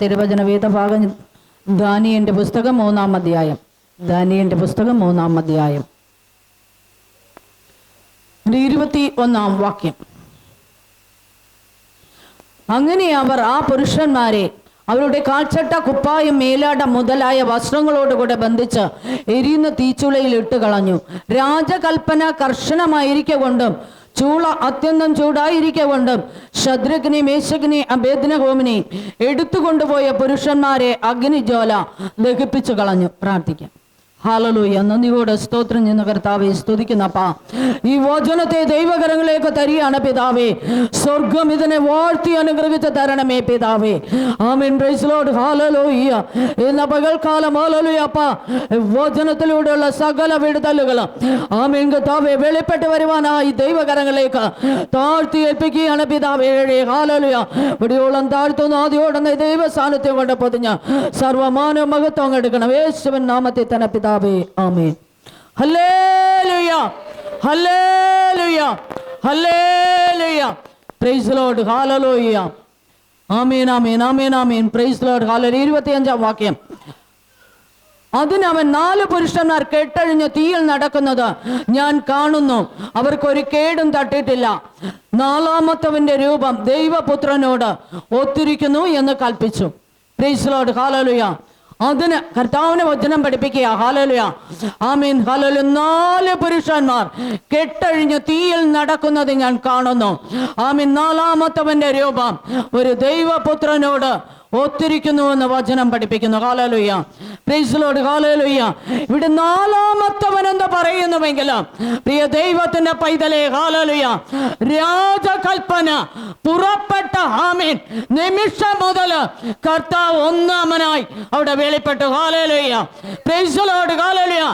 തിരുവചന വേദഭാഗം ദാനിയന്റെ പുസ്തകം മൂന്നാം അധ്യായം. ദാനിയന്റെ പുസ്തകം മൂന്നാം അധ്യായം. ഇരുപത്തി ഒന്നാം വാക്യം. അങ്ങനെ അവർ ആ പുരുഷന്മാരെ അവരുടെ കാൽച്ചട്ട കുപ്പായം മേലാട മുതലായ വസ്ത്രങ്ങളോട് വസ്ത്രങ്ങളോടുകൂടെ ബന്ധിച്ച് എരിയുന്ന തീച്ചുളയിൽ ഇട്ട് കളഞ്ഞു രാജകൽപ്പന കർശനമായിരിക്കെ കൊണ്ടും ചൂള അത്യന്തം ചൂടായിരിക്കെ ശത്രുഘ്നി മേശഗ്നി മേശഗ്നെ അഭേദനഹോമിനെ എടുത്തുകൊണ്ടുപോയ പുരുഷന്മാരെ അഗ്നിജ്വാല ദഹിപ്പിച്ചു കളഞ്ഞു. പ്രാർത്ഥിക്കാം. ഹാലലൂയ നന്ദിയോടെ സ്തോത്രം ചെയ്യുന്ന കർത്താവെ സ്തുതിക്കുന്നപ്പാ ഈ വചനത്തെ ദൈവകരങ്ങളിലേക്ക് തരികയാണ് പിതാവേ. സ്വർഗം ഇതിനെ വാഴ്ത്തി അനുഗ്രഹിച്ച് തരണമേ പിതാവേ. ആമീൻ പ്രൈസ് ലോർഡ് ഹാലലൂയ എന്ന പകൽക്കാലം ഹാലലൂയ അപ്പാ. വചനത്തിലൂടെയുള്ള സകല വിടുതലുകൾ ആമീൻ കർത്താവെ വെളിപ്പെട്ട് വരുവാനായി ദൈവകരങ്ങളിലേക്ക് താഴ്ത്തി ഏൽപ്പിക്കുകയാണ് പിതാവേ. ഹാലലുയ ഇവിടെയോളം താഴ്ത്തുന്ന ആദ്യോടെ ദൈവസാന്നിധ്യം കൊണ്ട് പൊതിഞ്ഞ സർവമാന മഹത്വം എടുക്കണം. യേശുവൻ നാമത്തെ തന്നെ പിതാവേ. ആമേൻ. ഹല്ലേലൂയ ഹല്ലേലൂയ ഹല്ലേലൂയ. പ്രൈസ് ലോർഡ് ഹല്ലേലൂയ ആമേൻ ആമേൻ ആമേൻ ആമേൻ. പ്രൈസ് ലോർഡ് ഹല്ലേലൂയ ഇരുപത്തിയഞ്ചാം വാക്യം. അതിനവൻ നാല് പുരുഷന്മാർ കെട്ടഴിഞ്ഞ് തീയിൽ നടക്കുന്നത് ഞാൻ കാണുന്നു. അവർക്കൊരു കേടും തട്ടിയിട്ടില്ല നാലാമത്തവന്റെ രൂപം ദൈവപുത്രനോട് ഒത്തിരിക്കുന്നു എന്ന് കൽപ്പിച്ചു. പ്രൈസ് ലോഡ് ഹാലലുയ അതിന് കർത്താവിനെ വചനം പഠിപ്പിക്കുക ഹാലലുയ ആമീൻ. ഹാലലു നാല് പുരുഷന്മാർ കെട്ടഴിഞ്ഞ് തീയിൽ നടക്കുന്നത് ഞാൻ കാണുന്നു. ആമീൻ. നാലാമത്തവന്റെ രൂപം ഒരു ദൈവപുത്രനോട് ഒത്തിരിക്കുന്നു എന്ന് വചനം പഠിപ്പിക്കുന്നു. ഹാലലുയ്യ പ്രീസിലോട് ഹാലലുയ്യ ഇവിടെ നാലാമത്തവൻ എന്ന് പറയുന്നുവെങ്കിൽ പ്രിയ ദൈവത്തിന്റെ പൈതലെ ഹാലലുയ്യ രാജകൽപ്പന പുറപ്പെട്ട ഹാമീൻ നിമിഷം മുതൽ കർത്താവ് ഒന്നാമനായി അവിടെ വെളിപ്പെട്ടു. ഹാലലുയ്യ പ്രീസിലോട് ഹാലലുയ്യ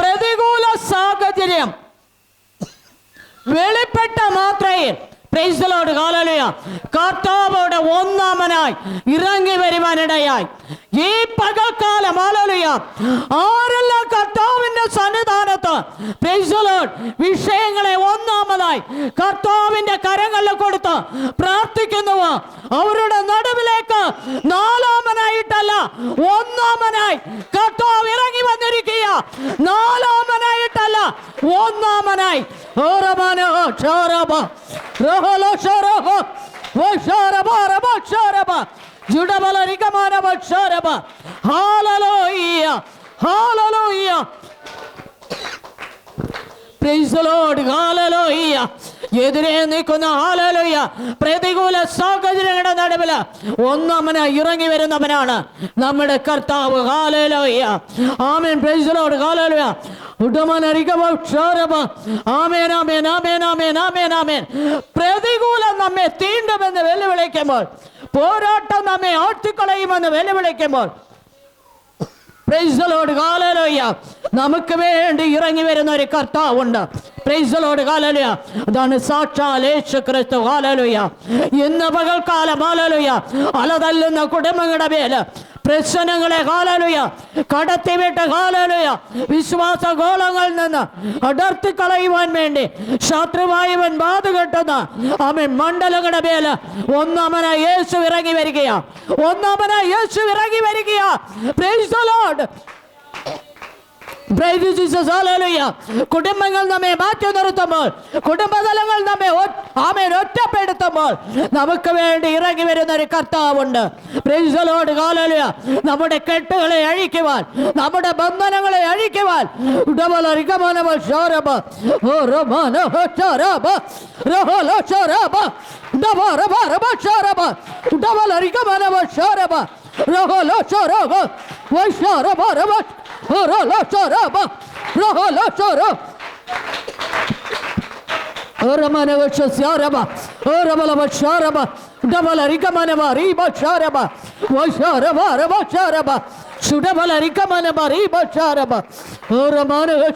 പ്രതികൂല സാഹചര്യം. വെളിപ്പെട്ട മാത്രയിൽ പ്രൈസലോട് കാലലയ കർത്താവോടെ ഒന്നാമനായി ഇറങ്ങി വരുവാനിടയായി ഈ പകൽക്കാലം ആലലുയ ആരെല്ലാം കർത്താവിന്റെ സന്നിധാനത്ത്? പ്രൈസലോട് വിഷയങ്ങളെ ഒന്നാമതായി കർത്താവിന്റെ കരങ്ങളിൽ കൊടുത്ത് പ്രാർത്ഥിക്കുന്നുവോ അവരുടെ നടുവിലേക്ക് നാലാമനായിട്ടല്ല ഒന്നാമനായി കർത്താവ് ഇറങ്ങി വന്നിരിക്കുക നാലാമനായിട്ടല്ല వందామనాయ్ ఓరమాన చోరబ! రోహల చోరబ ఓ చోరబ రబ చోరబ! జుడబల రిగమానబ చోరబ! హాలలోయ! హాలలోయ! എതിരെ നിൽക്കുന്ന ആലോയ്യ പ്രതികൂല സാഹചര്യങ്ങളുടെ നടുവിൽ ഒന്നമന ഇറങ്ങി വരുന്നവനാണ് നമ്മുടെ കർത്താവ് കാലലോയ്യ ആമേൻ പ്രൈസ് ലോർഡ് ഹാലലുയ ആമേൻ ആമേൻ ആമേൻ ആമേൻ ആമേൻ ആമേൻ പ്രതികൂലം നമ്മെ തീണ്ടുമെന്ന് വെല്ലുവിളിക്കുമ്പോൾ പോരാട്ടം നമ്മെ ആട്ടിക്കളയുമെന്ന് വെല്ലുവിളിക്കുമ്പോൾ പ്രൈസലോട് കാലലോയ്യ നമുക്ക് വേണ്ടി ഇറങ്ങി വരുന്ന ഒരു കർത്താവുണ്ട്. പ്രൈസലോട് കാലലുയ അതാണ് സാക്ഷാൽ യേശു ക്രിസ്തു കാലലുയ ഇന്ന് പകൽക്കാലം കാലലുയ അലതല്ലുന്ന കുടുംബങ്ങളുടെ മേൽ പ്രശ്നങ്ങളെ കാലലുയ കടത്തിവിട്ട കാലലുയ വിശ്വാസ ഗോളങ്ങളിൽ നിന്ന് അടർത്തി കളയുവാൻ വേണ്ടി ശത്രുവായവൻ ബാധ കെട്ടുന്ന അവൻ മണ്ഡലങ്ങളുടെ മേൽ ഒന്നാമന യേശു ഇറങ്ങി വരികയാ ഒന്നാമന യേശു ഇറങ്ങി വരികയാ Praise ദ Lord. കുടുംബങ്ങൾ നമ്മെ മാറ്റി നിർത്തുമ്പോൾ കുടുംബതലങ്ങൾ നമ്മെ ആമേൻ ഒറ്റപ്പെടുത്തുമ്പോൾ നമുക്ക് വേണ്ടി ഇറങ്ങി വരുന്ന ഒരു കർത്താവുണ്ട് പ്രൈസലോട് കാലലുയ നമ്മുടെ കെട്ടുകളെ അഴിക്കുവാൻ നമ്മുടെ ബന്ധനങ്ങളെ അഴിക്കുവാൻ. ഉടമല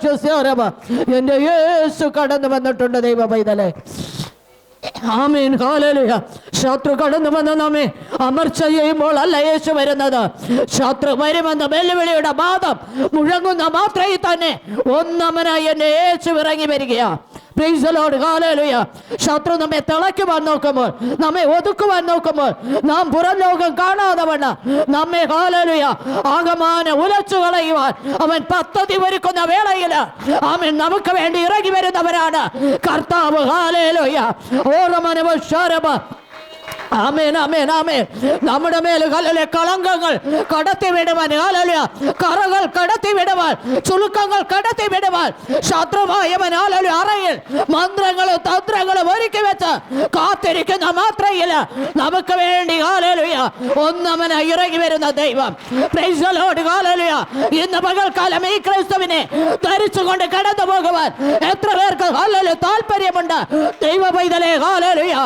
Shasaraba, യേശു കടന്നു വന്നിട്ടുണ്ട് ദൈവ പൈതലേ ശത്രു കടന്നു വന്ന നമ്മെ അമർച്ച ചെയ്യുമ്പോൾ അല്ല യേശു വരുന്നത്. ശത്രു വരുമെന്ന വെല്ലുവിളിയുടെ ബാധം മുഴങ്ങുന്ന മാത്രയിൽ തന്നെ ഒന്നമനായി എന്നെ യേശു ഇറങ്ങി വരികയാ. ശത്രു നമ്മെ തിളയ്ക്കുവാൻ നോക്കുമ്പോൾ നമ്മെ ഒതുക്കുവാൻ നോക്കുമ്പോൾ നാം പുറം ലോകം കാണാതെ വണ്ണ നമ്മെ കാലലുയ ആകമാന ഉലച്ചു കളയുവാൻ അവൻ പദ്ധതി ഒരുക്കുന്ന വേളയിൽ അവൻ നമുക്ക് വേണ്ടി ഇറങ്ങി വരുന്നവരാണ് കർത്താവ്. കാലലുയ ഓർമ്മ ആമേൻ ആമേൻ ആമേൻ നമ്മുടെ മേൽ കല്ലിലെ കളങ്കങ്ങൾ കടത്തി വിടുവാൻ ഹാലലുയ കറകൾ കടത്തി വിടുവാൻ ചുളുക്കങ്ങൾ കടത്തി വിടുവാൻ ശത്രുവായവൻ ഹാലലു അറയിൽ മന്ത്രങ്ങളും തന്ത്രങ്ങളും ഒരുക്കി വെച്ച് കാത്തിരിക്കുന്ന മാത്രയിൽ നമുക്ക് വേണ്ടി ഹാലലുയ ഒന്നവന ഇറങ്ങി വരുന്ന ദൈവം പ്രൈസലോട് ഹാലലുയ ഇന്ന് പകൽക്കാലം ഈ ക്രിസ്തുവിനെ ധരിച്ചുകൊണ്ട് കടന്നു പോകുവാൻ എത്ര പേർക്ക് ഹാലലു താല്പര്യമുണ്ട് ദൈവ പൈതലേ ഹാലലുയ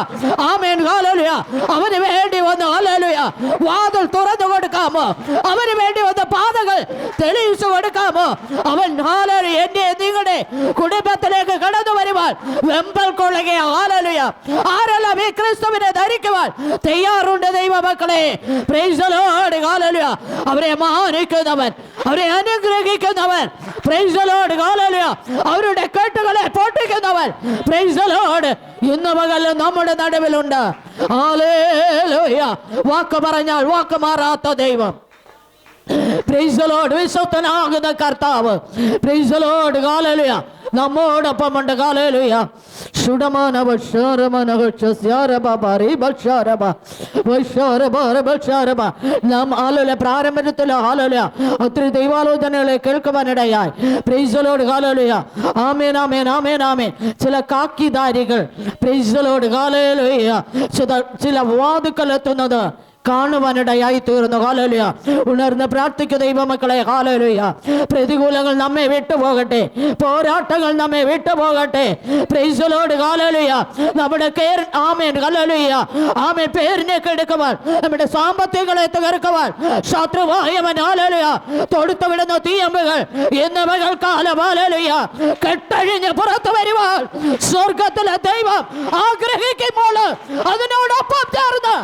ആമേൻ ഹാലലുയ അവന് വേണ്ടി വന്ന് ഹാലലുയ വാതിൽ തുറന്നു കൊടുക്കാമോ അവന് വേണ്ടി വന്ന പാതകൾ തെളിയിച്ചു കൊടുക്കാമോ അവൻ ഹാലലു എന്നെ നിങ്ങളുടെ കുടുംബത്തിലേക്ക് കടന്നു വരുവാൻ വെമ്പൽ കൊള്ളുകയാ ഹാലലുയ ആരെല്ലാം ഈ ക്രിസ്തുവിനെ ധരിക്കുവാൻ തയ്യാറുണ്ട് ദൈവ മക്കളെ പ്രൈസലോട് ഹാലലുയ അവരെ മാനിക്കുന്നവൻ അവരെ അനുഗ്രഹിക്കുന്നവൻ. അവരുടെ കേട്ടുകളെ പൊട്ടിക്കുന്നവൻ ഇന്ന് പകൽ നമ്മുടെ നടുവിലുണ്ട്. വാക്ക് പറഞ്ഞാൽ വാക്ക് മാറാത്ത ദൈവം. പ്രൈസലോട് വിശ്വത്തനാകുന്ന കർത്താവ്. പ്രൈസലോട് കാലലുയ നമ്മോടൊപ്പം ഉണ്ട്. കാലലുയ നാം ആലോല പ്രാരംഭത്തിൽ ആലോല ഒത്തിരി ദൈവാലോചനകളെ കേൾക്കുവാനിടയായി. പ്രൈസലോട് കാലലുയ ആമേൻ ആമേൻ ആമേൻ ആമേൻ. ചില കാക്കിധാരികൾ പ്രൈസലോട് കാലലുയ ചില ചില വാതുക്കലെത്തുന്നത് കാണുവാനിടയായി തീർന്നു. ഹാലലുയ ഉണർന്ന് പ്രാർത്ഥിക്കുന്ന ദൈവമക്കളെ. ഹാലലുയ പ്രതികൂലങ്ങൾ നമ്മെ വിട്ടുപോകട്ടെ. പോരാട്ടങ്ങൾ നമ്മെ വിട്ടുപോകട്ടെ. പ്രൈസലോട് കാലലുയ നമ്മുടെ കേർ ആമേൻ. കലലുയ ആമേൻ. പേരിനെ കെടുക്കുവാൻ നമ്മുടെ സാമ്പത്തികളെ തകർക്കുവാൻ ശത്രുവായവൻ. ഹാലലുയ തൊടുത്തു വിടുന്ന തീയമ്പുകൾ എന്നിവകൾ പകൽക്കാലം. ഹാലലുയ കെട്ടഴിഞ്ഞ് പുറത്തു വരുവാൻ സ്വർഗത്തിലെ ദൈവം ആഗ്രഹിക്കുമ്പോൾ അതിനോടൊപ്പം ചേർന്ന്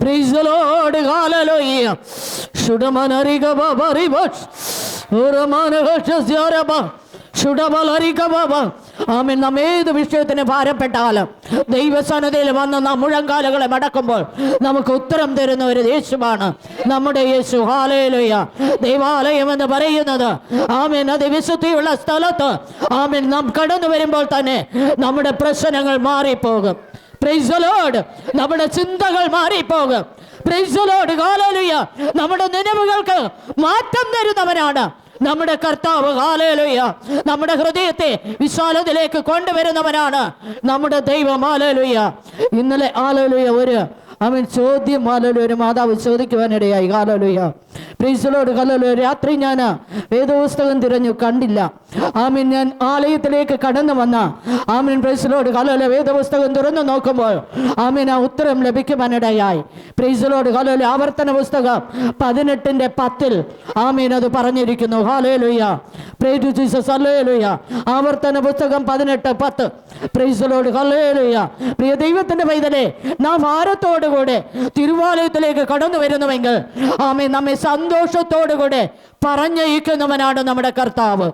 പ്രൈസലോട് കാലലോയ്യ. ശുഡമനറിക ബറിബസ് ഉറമാനഹസ്യരബ ശുഡബലറിക ബബ. ആമേ നാം ഏത് വിഷയത്തിന് ഭാരപ്പെട്ടാലും ദൈവസന്നതയിൽ വന്ന് നാം മുഴങ്കാലുകളെ മടക്കുമ്പോൾ നമുക്ക് ഉത്തരം തരുന്ന ഒരു യേശുവാണ് നമ്മുടെ യേശു. ഹാലയിലുയ ദൈവാലയം എന്ന് പറയുന്നത് ആമിൻ. അത് വിശുദ്ധിയുള്ള സ്ഥലത്ത് ആമിൻ. നാം കടന്നു വരുമ്പോൾ തന്നെ നമ്മുടെ പ്രശ്നങ്ങൾ മാറിപ്പോകും. പ്രൈസ് ലോഡ് നമ്മുടെ ചിന്തകൾ മാറിപ്പോകും. പ്രൈസലോട് കാലലുയ നമ്മുടെ നിലവുകൾക്ക് മാറ്റം തരുന്നവനാണ് നമ്മുടെ കർത്താവ് ഹാലേലുയ നമ്മുടെ ഹൃദയത്തെ വിശാലത്തിലേക്ക് കൊണ്ടുവരുന്നവനാണ് നമ്മുടെ ദൈവം ഹാലേലുയ ഇന്നലെ ഹാലേലുയ ഒരു അവൻ ചോദ്യം ഹാലലുയ ഒരു മാതാവ് ചോദിക്കുവാനിടയായി. കാലോലുയ പ്രീസലോട് ഹലലുയ രാത്രി ഞാൻ വേദപുസ്തകം തിരഞ്ഞു കണ്ടില്ല. ആമീൻ ഞാൻ ആലയത്തിലേക്ക് കടന്നു വന്ന. ആമീൻ പ്രീസിലോട് ഹലോല വേദപുസ്തകം തുറന്നു നോക്കുമ്പോൾ ആമീൻ ആ ഉത്തരം ലഭിക്കുവാനിടയായി. പ്രീസിലോട് ഹലോല ആവർത്തന പുസ്തകം പതിനെട്ടിന്റെ പത്തിൽ ആമീൻ അത് പറഞ്ഞിരിക്കുന്നു. ജീസസ് ആവർത്തന പുസ്തകം പതിനെട്ട് പത്ത്. പ്രൈസലോട് ഹല്ലേലൂയ. പ്രിയ ദൈവത്തിന്റെ പൈതലെ നാം കൂടെ തിരുവാലയത്തിലേക്ക് കടന്നു വരുന്നുവെങ്കിൽ ആമേ നമ്മെ സന്തോഷത്തോടു കൂടെ പറഞ്ഞയക്കുന്നവനാണ് നമ്മുടെ കർത്താവ്.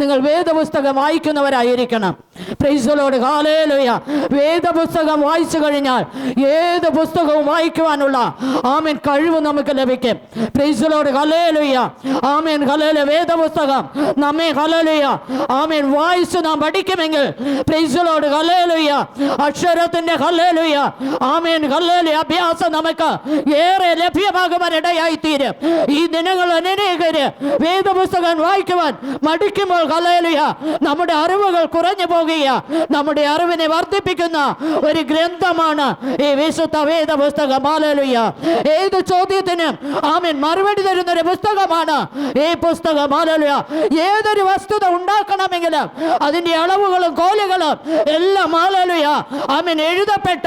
നിങ്ങൾ വേദപുസ്തകം വായിക്കുന്നവരായിരിക്കണം. പ്രൈസ് ലോഡ് ഹാലേലുയ വേദപുസ്തകം വായിച്ചു കഴിഞ്ഞാൽ ഏത് പുസ്തകവും വായിക്കുവാനുള്ള ആമേൻ കഴിവ് നമുക്ക് ലഭിക്കും. പ്രൈസ് ലോഡ് ഹലേലുയ ആമേൻ. ഹലേല വേദപുസ്തകം നമ്മെ ഹലേലുയ ആമേൻ. വായിച്ച് നാം പഠിക്കുമെങ്കിൽ പ്രൈസ് ലോഡ് അക്ഷരത്തിന്റെ ഹലേലുയ ആമേൻ. ഹല്ലേലൂയ. അഭ്യാസം നമുക്ക് ഏറെ ലഭ്യമാകുവാൻ ഇടയായി തീരും ഈ ദിനങ്ങൾ അനേകര് വേദപുസ്തകം വായിക്കുവാൻ മടിക്കുമ്പോൾ ഹല്ലേലൂയ നമ്മുടെ അറിവുകൾ കുറഞ്ഞു പോകുകയാണ്. ഹാലലുയ നമ്മുടെ അറിവിനെ വർദ്ധിപ്പിക്കുന്ന ഒരു ഗ്രന്ഥമാണ് ഈ വിശുദ്ധ വേദ പുസ്തകം ഹാലലുയ ഏത് ചോദ്യത്തിന് ആമൻ മറുപടി തരുന്ന ഒരു പുസ്തകമാണ് ഈ പുസ്തകം. ഹാലലുയ ഏതൊരു വസ്തുത ഉണ്ടാക്കണമെങ്കിൽ അതിന്റെ അളവുകളും കോലുകളും എല്ലാം ഹാലലുയ ആമൻ എഴുതപ്പെട്ട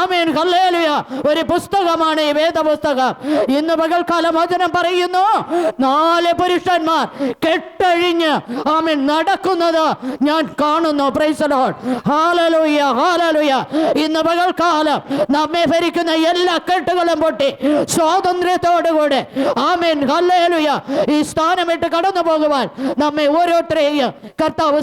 ആമേൻ കല്ലേലുയ ഒരു പുസ്തകമാണ് ഈ വേദപുസ്തകം. ഇന്ന് പകൽക്കാലം വചനം പറയുന്നു നാല് പുരുഷന്മാർ കെട്ടഴിഞ്ഞ് ആമേൻ നടക്കുന്നത് ഞാൻ കാണുന്നു. ഇന്ന് പകൽക്കാലം നമ്മെ ഭരിക്കുന്ന എല്ലാ കെട്ടുകളും പൊട്ടി സ്വാതന്ത്ര്യത്തോടുകൂടെ. ആമേൻ. ഹല്ലേലുയ ഈ സ്ഥാനമിട്ട് കടന്നു പോകുവാൻ നമ്മെ ഓരോരുത്തരെയും കർത്താവ്